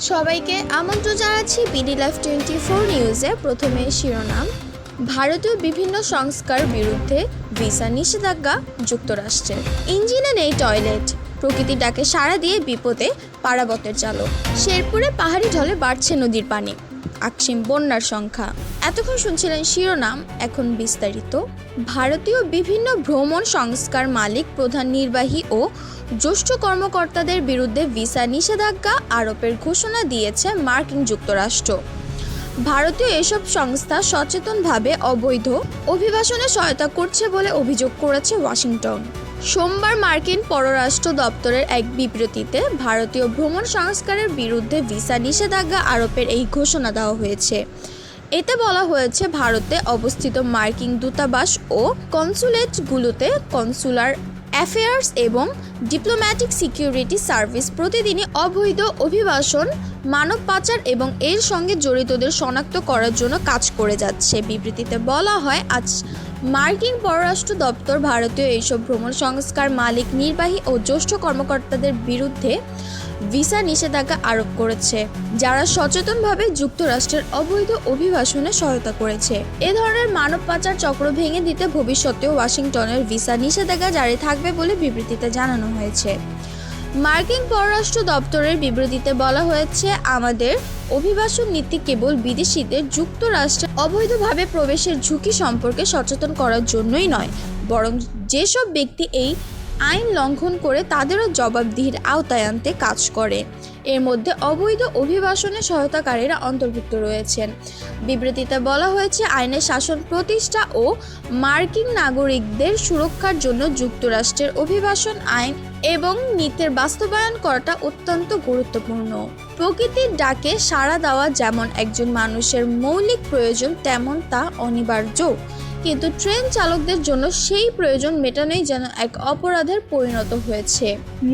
সবাইকে আমন্ত্রণ জানাচ্ছি বিডি লাইফ টোয়েন্টি ফোর নিউজে প্রথমে শিরোনাম। ভারতীয় বিভিন্ন সংস্কার বিরুদ্ধে ভিসা নিষেধাজ্ঞা যুক্তরাষ্ট্রের ইঞ্জিনে নেই টয়লেট। প্রকৃতি ডাকে সাড়া দিয়ে বিপদে পারাবতের চালক। শেরপুরে পাহাড়ি ঢলে বাড়ছে নদীর পানি। আকসিম বন্যার সংখ্যা। এতক্ষণ শুনছিলেন শিরোনাম, এখন বিস্তারিত। ভারতীয় বিভিন্ন ভ্রমণ সংস্কার মালিক, প্রধান নির্বাহী ও জ্যেষ্ঠ কর্মকর্তাদের বিরুদ্ধে ভিসা নিষেধাজ্ঞা আরোপের ঘোষণা দিয়েছে মার্কিন যুক্তরাষ্ট্র। ভারতীয় এসব সংস্থা সচেতনভাবে অবৈধ অভিবাসনে সহায়তা করছে বলে অভিযোগ করেছে ওয়াশিংটন। সোমবার মার্কিন পররাষ্ট্র দপ্তরের এক বিবৃতিতে ভারতীয় ভ্রমণ সংস্কারের বিরুদ্ধে ভিসা নিষেধাজ্ঞা আরোপের এই ঘোষণা দেওয়া হয়েছে। এতে বলা হয়েছে, ভারতে অবস্থিত মার্কিন দূতাবাস ও কনসুলেটগুলোতে কনসুলার অ্যাফেয়ার্স এবং ডিপ্লোম্যাটিক সিকিউরিটি সার্ভিস প্রতিদিনই অবৈধ অভিবাসন, মানব পাচার এবং এর সঙ্গে জড়িতদের শনাক্ত করার জন্য কাজ করে যাচ্ছে। বিবৃতিতে বলা হয়, আজ মার্কিন পররাষ্ট্র দপ্তর ভারতীয় এইসব ভ্রমণ সংস্কার মালিক, নির্বাহী ও জ্যেষ্ঠ কর্মকর্তাদের বিরুদ্ধে ভিসা নিষেধাজ্ঞা আরোপ করেছে, যারা সচেতনভাবে যুক্তরাষ্ট্রের অবৈধ অভিবাসনে সহায়তা করেছে। এ ধরনের মানব পাচার চক্র ভেঙে দিতে ভবিষ্যতেও ওয়াশিংটনের ভিসা নিষেধাজ্ঞা জারি থাকবে বলে বিবৃতিতে জানানো হয়েছে। মার্কিন পররাষ্ট্র দপ্তরের বিবৃতিতে বলা হয়েছে, আমাদের অভিবাসন নীতি কেবল বিদেশিদের যুক্তরাষ্ট্রে অবৈধভাবে প্রবেশের ঝুঁকি সম্পর্কে সচেতন করার জন্যই নয়, বরং যেসব ব্যক্তি এই আইন লঙ্ঘন করে তাদেরও জবাবদিহির আওতায় আনতে কাজ করে। এর মধ্যে অবৈধ অভিবাসনে সহায়তাকারীরা অন্তর্ভুক্ত রয়েছেন। বিবৃতিতে বলা হয়েছে, আইনের শাসন প্রতিষ্ঠা ও মার্কিন নাগরিকদের সুরক্ষার জন্য যুক্তরাষ্ট্রের অভিবাসন আইন এবং নীতির বাস্তবায়ন করাটা অত্যন্ত গুরুত্বপূর্ণ। প্রকৃতির ডাকে সাড়া দেওয়া যেমন একজন মানুষের মৌলিক প্রয়োজন, তেমন তা অনিবার্য। কিন্তু ট্রেন চালকদের জন্য সেই প্রয়োজন মেটানোই যেন এক অপরাধের পরিণত হয়েছে।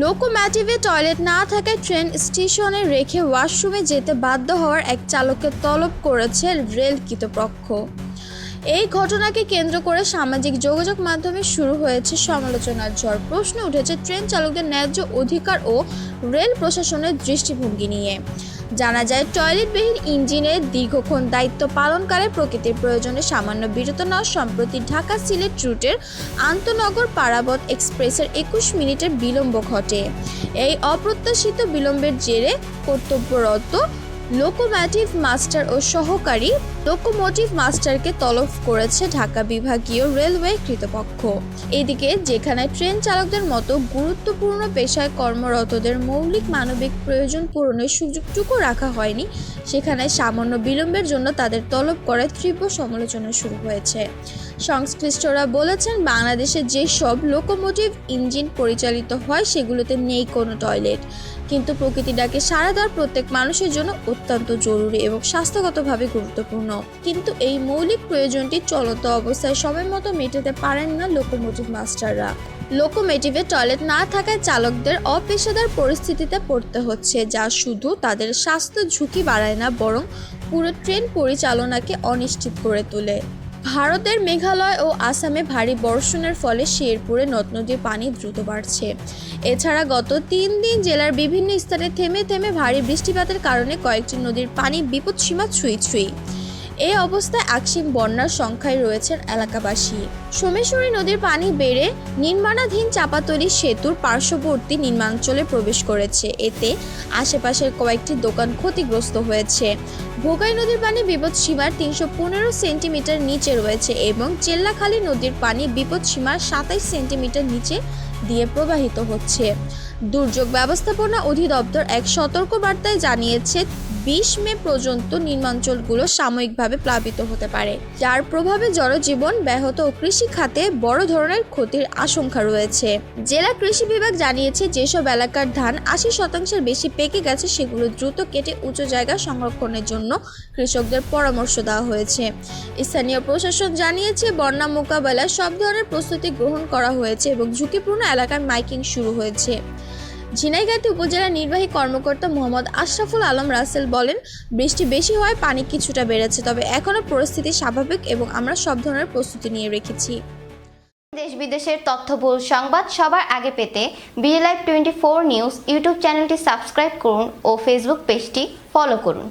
লোকোম্যাটিভে টয়লেট না থাকায় ট্রেন স্টেশনে রেখে ওয়াশরুমে যেতে বাধ্য হওয়ার এক চালককে তলব করেছে রেল কর্তৃপক্ষ এই ঘটনাকে কেন্দ্র করে সামাজিক যোগাযোগ মাধ্যমে শুরু হয়েছে সমালোচনার ঝড়। প্রশ্ন উঠেছে, ট্রেন চালকদের ন্যায্য অধিকার ও রেল প্রশাসনের দৃষ্টিভঙ্গি নিয়ে। জানা যায়, টয়লেটবিহীন ইঞ্জিনের দীর্ঘক্ষণ দায়িত্ব পালনকালে প্রকৃতির প্রয়োজনে সামান্য বিরত নেওয়া সম্প্রতি ঢাকা সিলেট রুটের আন্তনগর পারাবত এক্সপ্রেসের একুশ মিনিটের বিলম্ব ঘটে। এই অপ্রত্যাশিত বিলম্বের জেরে কর্তব্যরত লোকোম্যাটিভ মাস্টার ও সহকারী লোকোমোটিভ মাস্টারকে তলব করেছে ঢাকা বিভাগীয় রেলওয়ে কর্তৃপক্ষ এদিকে যেখানে ট্রেন চালকদের মতো গুরুত্বপূর্ণ পেশায় কর্মরতদের মৌলিক মানবিক প্রয়োজন পূরণের সুযোগটুকু রাখা হয়নি, সেখানে সামান্য বিলম্বের জন্য তাদের তলব করে তীব্র সমালোচনা শুরু হয়েছে। সংশ্লিষ্টরা বলেছেন, বাংলাদেশে যেসব লোকোমোটিভ ইঞ্জিন পরিচালিত হয়, সেগুলোতে নেই কোনো টয়লেট। কিন্তু প্রকৃতি ডাকে সাড়া দেওয়ার প্রত্যেক মানুষের জন্য অত্যন্ত জরুরি এবং স্বাস্থ্যগতভাবে গুরুত্বপূর্ণ। কিন্তু এই মৌলিক প্রয়োজনটি চলন্ত অবস্থায় সময় মতো মেটাতে পারেন না লোকোমোটিভ মাস্টাররা। লোকোমোটিভে টয়লেট না থাকায় চালকদের অপেশাদার পরিস্থিতিতে পড়তে হচ্ছে, যা শুধু তাদের স্বাস্থ্য ঝুঁকি বাড়ায় না, বরং পুরো ট্রেন পরিচালনাকে অনিশ্চিত করে তোলে। ভারতের মেঘালয় ও আসামে ভারী বর্ষণের ফলে শেরপুরে নদ নদীর পানি দ্রুত বাড়ছে। এছাড়া গত তিন দিন জেলার বিভিন্ন স্থানে থেমে থেমে ভারী বৃষ্টিপাতের কারণে কয়েকটি নদীর পানি বিপদসীমা ছুঁই ছুঁই। এই অবস্থায় আকসিম বন্যার সংখ্যায় রয়েছেন এলাকাবাসী। সোমেশ্বরী নদীর পানি বেড়ে নির্মাণাধীন চাপাতলি সেতুর পার্শ্ববর্তী নির্মাঞ্চলে প্রবেশ করেছে। এতে আশেপাশের কয়েকটি দোকান ক্ষতিগ্রস্ত হয়েছে। ভোগাই নদীর পানি বিপদ সীমার তিনশো পনেরো সেন্টিমিটার নিচে রয়েছে এবং চেল্লাখালী নদীর পানি বিপদ সীমার সাতাইশ সেন্টিমিটার নিচে দিয়ে প্রবাহিত হচ্ছে। দুর্যোগ ব্যবস্থাপনা অধিদপ্তর এক সতর্ক বার্তায় জানিয়েছে বিশ মে পর্যন্ত নির্মাঞ্চলগুলো সাময়িকভাবে প্লাবিত হতে পারে। যার প্রভাবে জনজীবন ব্যাহত ও কৃষি খাতে বড় ধরনের ক্ষতির আশঙ্কা রয়েছে। জেলা কৃষি বিভাগ জানিয়েছে, যেসব এলাকার ধান আশি শতাংশের বেশি পেকে গেছে, সেগুলো দ্রুত কেটে উঁচু জায়গা সংরক্ষণের জন্য কৃষকদের পরামর্শ দেওয়া হয়েছে। স্থানীয় প্রশাসন জানিয়েছে, বন্যা মোকাবেলায় সব ধরনের প্রস্তুতি গ্রহণ করা হয়েছে এবং ঝুঁকিপূর্ণ এলাকায় মাইকিং শুরু হয়েছে। ঝিনাইগাতি উপজেলা নির্বাহী কর্মকর্তা মোহাম্মদ আশরাফুল আলম রাসেল বলেন, বৃষ্টি বেশি হওয়ায় পানি কিছুটা বেড়েছে, তবে এখনও পরিস্থিতি স্বাভাবিক এবং আমরা সব ধরনের প্রস্তুতি নিয়ে রেখেছি। দেশ বিদেশের তথ্যবহুল সংবাদ সবার আগে পেতে BLI live twenty four news YouTube চ্যানেলটি সাবস্ক্রাইব করুন ও ফেসবুক পেজটি ফলো করুন।